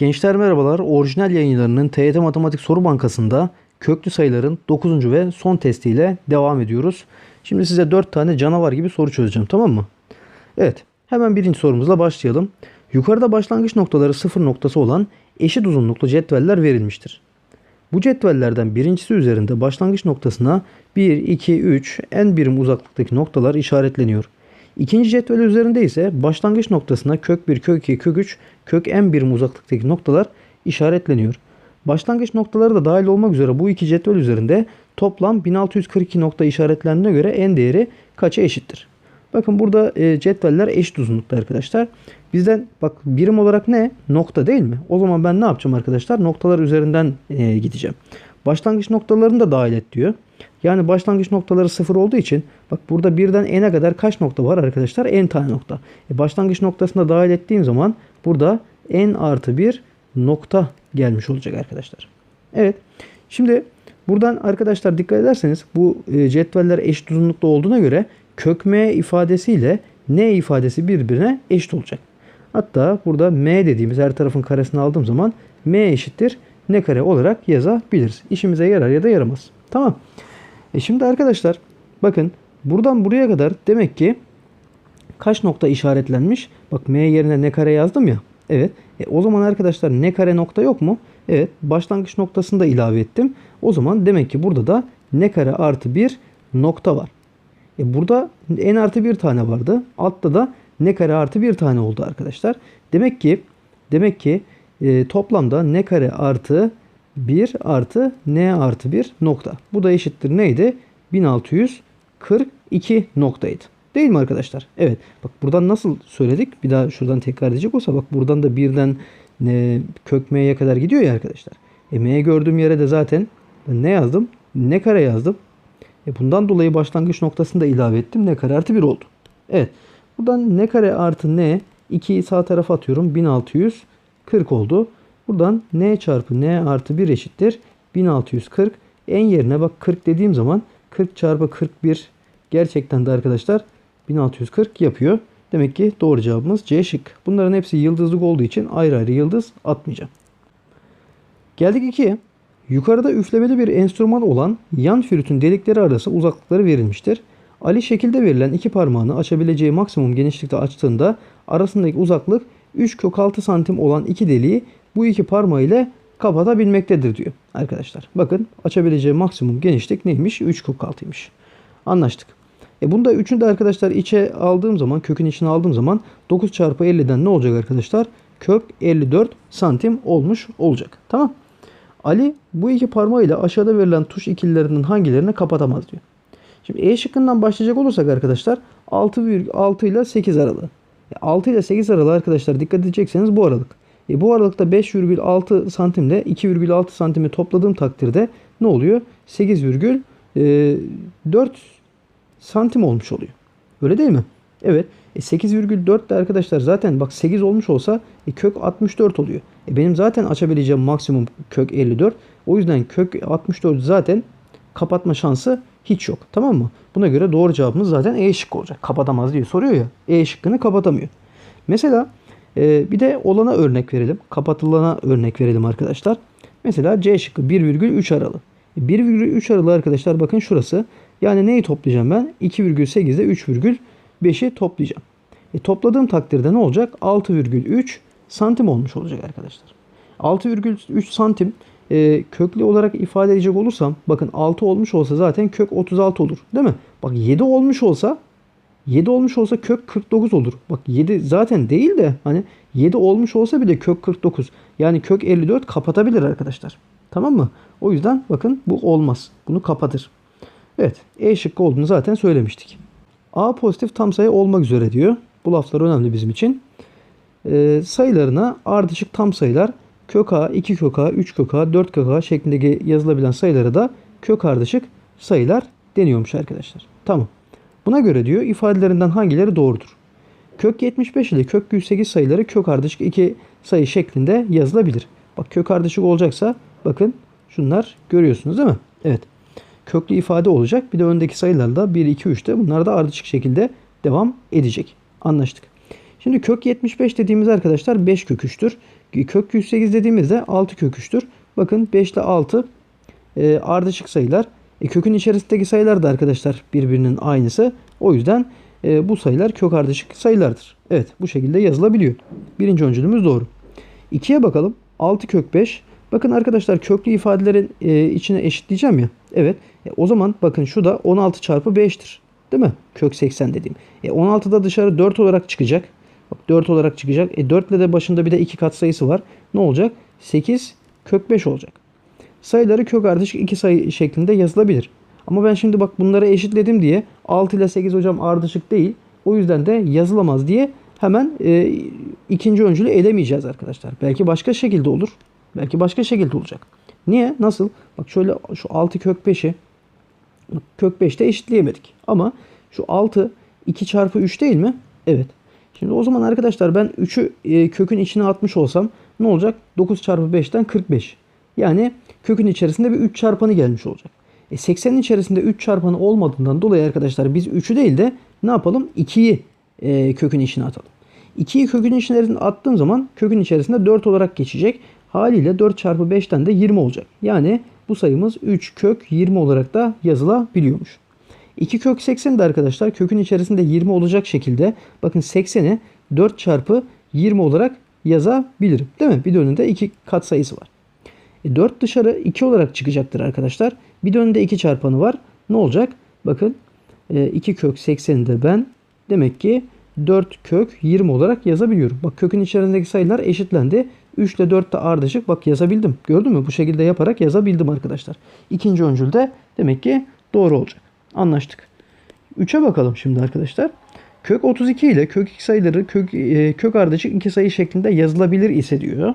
Gençler merhabalar. Orijinal yayınlarının TYT Matematik Soru Bankası'nda köklü sayıların 9. ve son testiyle devam ediyoruz. Şimdi size 4 tane canavar gibi soru çözeceğim tamam mı? Evet hemen birinci sorumuzla başlayalım. Yukarıda başlangıç noktaları sıfır noktası olan eşit uzunluklu cetveller verilmiştir. Bu cetvellerden birincisi üzerinde başlangıç noktasına 1, 2, 3 en birim uzaklıktaki noktalar işaretleniyor. İkinci cetvel üzerinde ise başlangıç noktasına kök 1, kök 2, kök 3, kök en birim uzaklıktaki noktalar işaretleniyor. Başlangıç noktaları da dahil olmak üzere bu iki cetvel üzerinde toplam 1642 nokta işaretlendiğine göre en değeri kaça eşittir? Bakın burada e, cetveller eşit uzunlukta arkadaşlar. Bizden bak birim olarak ne? Nokta değil mi? O zaman ben ne yapacağım arkadaşlar? Noktalar üzerinden e, gideceğim. Başlangıç noktalarını da dahil et diyor. Yani başlangıç noktaları sıfır olduğu için bak burada birden n'e kadar kaç nokta var arkadaşlar? n tane nokta. E, başlangıç noktasını da dahil ettiğim zaman burada n artı bir nokta gelmiş olacak arkadaşlar. Evet. Şimdi buradan arkadaşlar dikkat ederseniz bu e, cetveller eşit uzunlukta olduğuna göre kök m ifadesiyle n ifadesi birbirine eşit olacak. Hatta burada m dediğimiz her tarafın karesini aldığım zaman m eşittir ne kare olarak yazabiliriz. İşimize yarar ya da yaramaz. Tamam. E şimdi arkadaşlar bakın buradan buraya kadar demek ki kaç nokta işaretlenmiş? Bak m yerine ne kare yazdım ya. Evet. E, o zaman arkadaşlar ne kare nokta yok mu? Evet. Başlangıç noktasını da ilave ettim. O zaman demek ki burada da ne kare artı bir nokta var. E, burada n artı bir tane vardı. Altta da ne kare artı bir tane oldu arkadaşlar. Demek ki demek ki e, toplamda ne kare artı 1 artı n artı 1 nokta. Bu da eşittir neydi? 1642 noktaydı. Değil mi arkadaşlar? Evet. Bak buradan nasıl söyledik? Bir daha şuradan tekrar edecek olsa bak buradan da birden e, kök m'ye kadar gidiyor ya arkadaşlar. E m'ye gördüğüm yere de zaten ne yazdım? Ne kare yazdım. E bundan dolayı başlangıç noktasını da ilave ettim. Ne kare artı 1 oldu. Evet. Buradan ne kare artı n 2'yi sağ tarafa atıyorum. 1640 oldu. Buradan n çarpı n artı 1 eşittir. 1640. En yerine bak 40 dediğim zaman 40 çarpı 41 gerçekten de arkadaşlar 1640 yapıyor. Demek ki doğru cevabımız C şık. Bunların hepsi yıldızlık olduğu için ayrı ayrı yıldız atmayacağım. Geldik 2'ye. Yukarıda üflemeli bir enstrüman olan yan flütün delikleri arası uzaklıkları verilmiştir. Ali şekilde verilen iki parmağını açabileceği maksimum genişlikte açtığında arasındaki uzaklık 3 kök 6 santim olan iki deliği bu iki parmağı ile kapatabilmektedir diyor arkadaşlar. Bakın açabileceği maksimum genişlik neymiş? 3 kök 6'ymış. Anlaştık. E bunda üçünü de arkadaşlar içe aldığım zaman kökün içine aldığım zaman 9 çarpı 50'den ne olacak arkadaşlar? Kök 54 santim olmuş olacak. Tamam. Ali bu iki parmağıyla aşağıda verilen tuş ikililerinin hangilerini kapatamaz diyor. Şimdi E şıkkından başlayacak olursak arkadaşlar 6, 6 ile 8 aralığı. 6 ile 8 aralığı arkadaşlar dikkat edecekseniz bu aralık. E bu aralıkta 5,6 santimle 2,6 santimi topladığım takdirde ne oluyor? 8,4 santim olmuş oluyor. Öyle değil mi? Evet. E 8,4 de arkadaşlar zaten bak 8 olmuş olsa e kök 64 oluyor. E benim zaten açabileceğim maksimum kök 54. O yüzden kök 64 zaten kapatma şansı hiç yok. Tamam mı? Buna göre doğru cevabımız zaten E şıkkı olacak. Kapatamaz diye soruyor ya. E şıkkını kapatamıyor. Mesela e, bir de olana örnek verelim. Kapatılana örnek verelim arkadaşlar. Mesela C şıkkı 1,3 aralığı. 1,3 aralığı arkadaşlar bakın şurası. Yani neyi toplayacağım ben? 2,8 ile 3,5'i toplayacağım. E, topladığım takdirde ne olacak? 6,3 santim olmuş olacak arkadaşlar. 6,3 santim e, köklü olarak ifade edecek olursam bakın 6 olmuş olsa zaten kök 36 olur. Değil mi? Bak 7 olmuş olsa 7 olmuş olsa kök 49 olur. Bak 7 zaten değil de hani 7 olmuş olsa bile kök 49. Yani kök 54 kapatabilir arkadaşlar. Tamam mı? O yüzden bakın bu olmaz. Bunu kapatır. Evet. E şıkkı olduğunu zaten söylemiştik. A pozitif tam sayı olmak üzere diyor. Bu laflar önemli bizim için. E, sayılarına ardışık tam sayılar kök A, 2 kök A, 3 kök A, 4 kök A şeklinde yazılabilen sayılara da kök ardışık sayılar deniyormuş arkadaşlar. Tamam. Buna göre diyor ifadelerinden hangileri doğrudur? Kök 75 ile kök 108 sayıları kök ardışık iki sayı şeklinde yazılabilir. Bak kök ardışık olacaksa bakın şunlar görüyorsunuz değil mi? Evet. Köklü ifade olacak. Bir de öndeki sayılarda 1, 2, 3'te bunlar da ardışık şekilde devam edecek. Anlaştık. Şimdi kök 75 dediğimiz arkadaşlar 5 kök 3'tür. Kök 108 dediğimizde 6 kök 3'tür. Bakın 5 ile 6 e, ardışık sayılar. E, kökün içerisindeki sayılar da arkadaşlar birbirinin aynısı. O yüzden e, bu sayılar kök ardışık sayılardır. Evet bu şekilde yazılabiliyor. Birinci öncülümüz doğru. 2'ye bakalım. 6 kök 5. Bakın arkadaşlar köklü ifadelerin e, içine eşitleyeceğim ya. Evet. E, o zaman bakın şu da 16 çarpı 5'tir. Değil mi? Kök 80 dediğim. E, 16'da dışarı 4 olarak çıkacak. Bak 4 olarak çıkacak. E 4 ile de başında bir de 2 katsayısı var. Ne olacak? 8 kök 5 olacak. Sayıları kök ardışık 2 sayı şeklinde yazılabilir. Ama ben şimdi bak bunları eşitledim diye 6 ile 8 hocam ardışık değil. O yüzden de yazılamaz diye hemen e, ikinci öncülü elemeyeceğiz arkadaşlar. Belki başka şekilde olur. Belki başka şekilde olacak. Niye? Nasıl? Bak şöyle şu 6 kök 5'i kök 5'te eşitleyemedik. Ama şu 6 2 çarpı 3 değil mi? Evet. Şimdi o zaman arkadaşlar ben 3'ü e, kökün içine atmış olsam ne olacak? 9 çarpı 5'ten 45. Yani kökün içerisinde bir 3 çarpanı gelmiş olacak. E 80'in içerisinde 3 çarpanı olmadığından dolayı arkadaşlar biz 3'ü değil de ne yapalım? 2'yi e, kökün içine atalım. 2'yi kökün içerisine attığım zaman kökün içerisinde 4 olarak geçecek. Haliyle 4 çarpı 5'ten de 20 olacak. Yani bu sayımız 3 kök 20 olarak da yazılabiliyormuş. 2 kök 80 de arkadaşlar kökün içerisinde 20 olacak şekilde bakın 80'i 4 çarpı 20 olarak yazabilirim. Değil mi? Bir de önünde 2 kat sayısı var. E 4 dışarı 2 olarak çıkacaktır arkadaşlar. Bir de önünde 2 çarpanı var. Ne olacak? Bakın e, 2 kök 80'i de ben demek ki 4 kök 20 olarak yazabiliyorum. Bak kökün içerisindeki sayılar eşitlendi. 3 ile 4 de ardışık. Bak yazabildim. Gördün mü? Bu şekilde yaparak yazabildim arkadaşlar. İkinci öncül de demek ki doğru olacak. Anlaştık. 3'e bakalım şimdi arkadaşlar. Kök 32 ile kök 2 sayıları kök, e, kök ardışık iki sayı şeklinde yazılabilir ise diyor.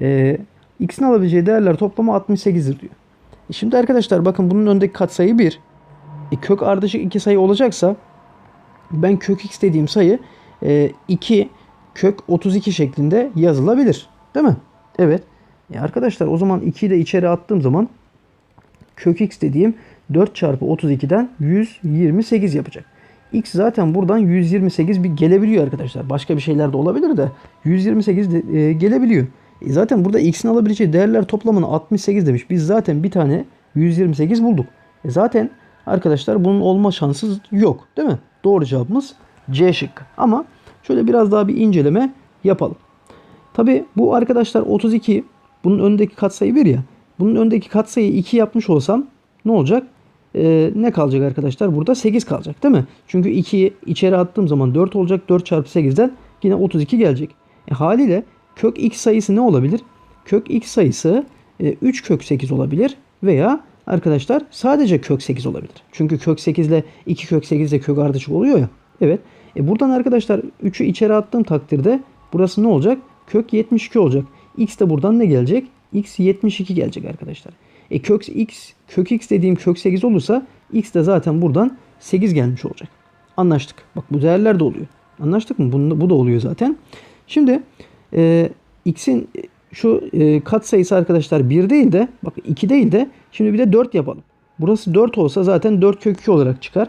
E, x'in alabileceği değerler toplamı 68'dir diyor. E şimdi arkadaşlar bakın bunun öndeki katsayı 1. E, kök ardışık iki sayı olacaksa ben kök x dediğim sayı e, 2 kök 32 şeklinde yazılabilir. Değil mi? Evet. E arkadaşlar o zaman 2'yi de içeri attığım zaman kök x dediğim 4 çarpı 32'den 128 yapacak. X zaten buradan 128 bir gelebiliyor arkadaşlar. Başka bir şeyler de olabilir de 128 de, e, gelebiliyor. E zaten burada x'in alabileceği değerler toplamını 68 demiş. Biz zaten bir tane 128 bulduk. E zaten arkadaşlar bunun olma şansı yok. Değil mi? Doğru cevabımız C şıkkı. Ama şöyle biraz daha bir inceleme yapalım. Tabi bu arkadaşlar 32 bunun önündeki katsayı 1 ya. Bunun önündeki katsayı 2 yapmış olsam ne olacak? Ee, ne kalacak arkadaşlar? Burada 8 kalacak değil mi? Çünkü 2'yi içeri attığım zaman 4 olacak. 4 çarpı 8'den yine 32 gelecek. E, haliyle kök x sayısı ne olabilir? Kök x sayısı e, 3 kök 8 olabilir veya arkadaşlar sadece kök 8 olabilir. Çünkü kök 8 ile 2 kök 8 ile kök ardışık oluyor ya. Evet. E buradan arkadaşlar 3'ü içeri attığım takdirde burası ne olacak? Kök 72 olacak. X de buradan ne gelecek? X 72 gelecek arkadaşlar. E kök x, kök x dediğim kök 8 olursa x de zaten buradan 8 gelmiş olacak. Anlaştık. Bak bu değerler de oluyor. Anlaştık mı? Bu, bu da oluyor zaten. Şimdi e, x'in şu e, kat sayısı arkadaşlar 1 değil de bak 2 değil de şimdi bir de 4 yapalım. Burası 4 olsa zaten 4 kök 2 olarak çıkar.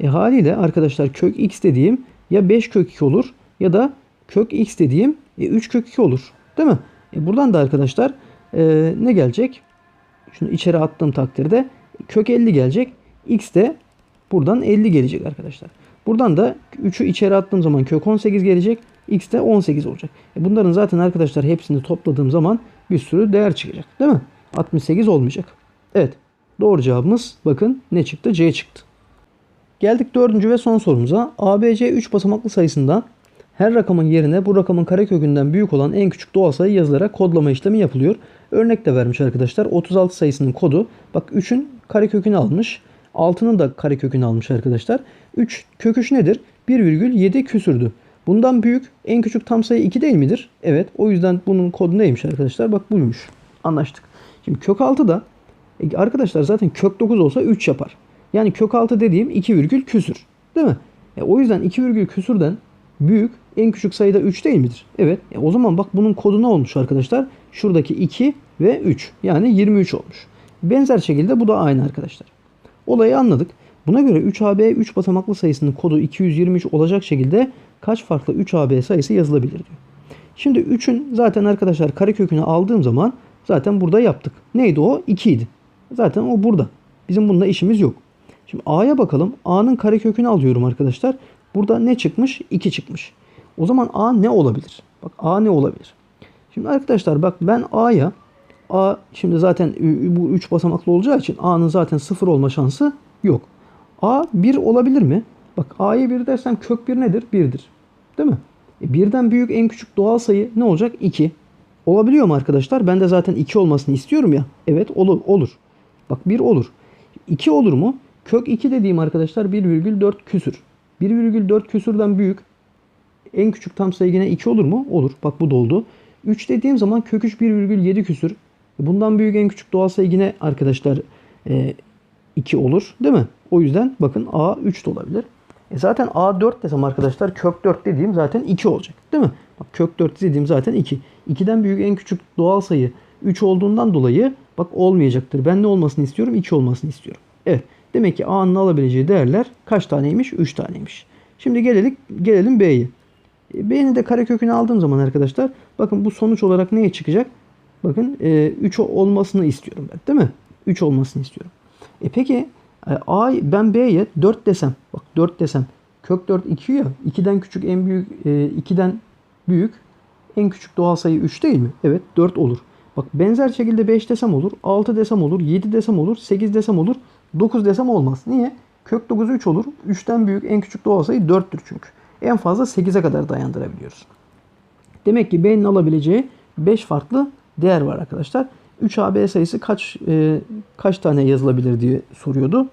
E haliyle arkadaşlar kök x dediğim ya 5 kök 2 olur ya da kök x dediğim e, 3 kök 2 olur. Değil mi? E buradan da arkadaşlar e, ne gelecek? Şunu içeri attığım takdirde kök 50 gelecek. X de buradan 50 gelecek arkadaşlar. Buradan da 3'ü içeri attığım zaman kök 18 gelecek. X de 18 olacak. E bunların zaten arkadaşlar hepsini topladığım zaman bir sürü değer çıkacak. Değil mi? 68 olmayacak. Evet. Doğru cevabımız bakın ne çıktı? C çıktı. Geldik dördüncü ve son sorumuza. ABC 3 basamaklı sayısından her rakamın yerine bu rakamın karekökünden büyük olan en küçük doğal sayı yazılarak kodlama işlemi yapılıyor. Örnek de vermiş arkadaşlar. 36 sayısının kodu. Bak 3'ün karekökünü almış. 6'nın da karekökünü almış arkadaşlar. 3 kök 3 nedir? 1,7 küsürdü. Bundan büyük en küçük tam sayı 2 değil midir? Evet. O yüzden bunun kodu neymiş arkadaşlar? Bak buymuş. Anlaştık. Şimdi kök 6 da e, arkadaşlar zaten kök 9 olsa 3 yapar. Yani kök 6 dediğim 2 virgül küsür. Değil mi? E, o yüzden 2 virgül küsürden büyük en küçük sayıda 3 değil midir? Evet. E, o zaman bak bunun kodu ne olmuş arkadaşlar? Şuradaki 2 ve 3. Yani 23 olmuş. Benzer şekilde bu da aynı arkadaşlar. Olayı anladık. Buna göre 3AB 3 basamaklı sayısının kodu 223 olacak şekilde kaç farklı 3AB sayısı yazılabilir diyor. Şimdi 3'ün zaten arkadaşlar karekökünü aldığım zaman zaten burada yaptık. Neydi o? 2 idi. Zaten o burada. Bizim bununla işimiz yok. Şimdi A'ya bakalım. A'nın karekökünü alıyorum arkadaşlar. Burada ne çıkmış? 2 çıkmış. O zaman A ne olabilir? Bak A ne olabilir? Şimdi arkadaşlar bak ben A'ya A şimdi zaten bu 3 basamaklı olacağı için A'nın zaten 0 olma şansı yok. A 1 olabilir mi? Bak A'ya 1 dersem kök 1 nedir? 1'dir. Değil mi? E, birden büyük en küçük doğal sayı ne olacak? 2. Olabiliyor mu arkadaşlar? Ben de zaten 2 olmasını istiyorum ya. Evet olur. olur. Bak 1 olur. 2 olur mu? Kök 2 dediğim arkadaşlar 1,4 küsür. 1,4 küsürden büyük en küçük tam sayı yine 2 olur mu? Olur. Bak bu doldu. 3 dediğim zaman kök 3 1,7 küsür. Bundan büyük en küçük doğal sayı yine arkadaşlar e, 2 olur. Değil mi? O yüzden bakın A 3 de olabilir. E zaten A 4 desem arkadaşlar kök 4 dediğim zaten 2 olacak. Değil mi? Bak kök 4 dediğim zaten 2. 2'den büyük en küçük doğal sayı 3 olduğundan dolayı bak olmayacaktır. Ben ne olmasını istiyorum? 2 olmasını istiyorum. Evet. Demek ki A'nın alabileceği değerler kaç taneymiş? 3 taneymiş. Şimdi gelelim, gelelim B'ye. E, B'nin de karekökünü aldığım zaman arkadaşlar bakın bu sonuç olarak neye çıkacak? Bakın e, 3 olmasını istiyorum ben değil mi? 3 olmasını istiyorum. E peki e, A ben B'ye 4 desem bak 4 desem kök 4 2 ya 2'den küçük en büyük e, 2'den büyük en küçük doğal sayı 3 değil mi? Evet 4 olur. Bak benzer şekilde 5 desem olur, 6 desem olur, 7 desem olur, 8 desem olur, 9 desem olmaz. Niye? Kök 9 3 olur. 3'ten büyük en küçük doğal sayı 4'tür çünkü. En fazla 8'e kadar dayandırabiliyoruz. Demek ki B'nin alabileceği 5 farklı değer var arkadaşlar. 3AB sayısı kaç e, kaç tane yazılabilir diye soruyordu.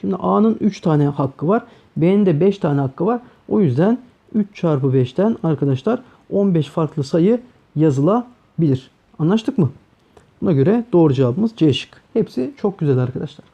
Şimdi A'nın 3 tane hakkı var. B'nin de 5 tane hakkı var. O yüzden 3 çarpı 5'ten arkadaşlar 15 farklı sayı yazılabilir. Anlaştık mı? Buna göre doğru cevabımız C şık. Hepsi çok güzel arkadaşlar.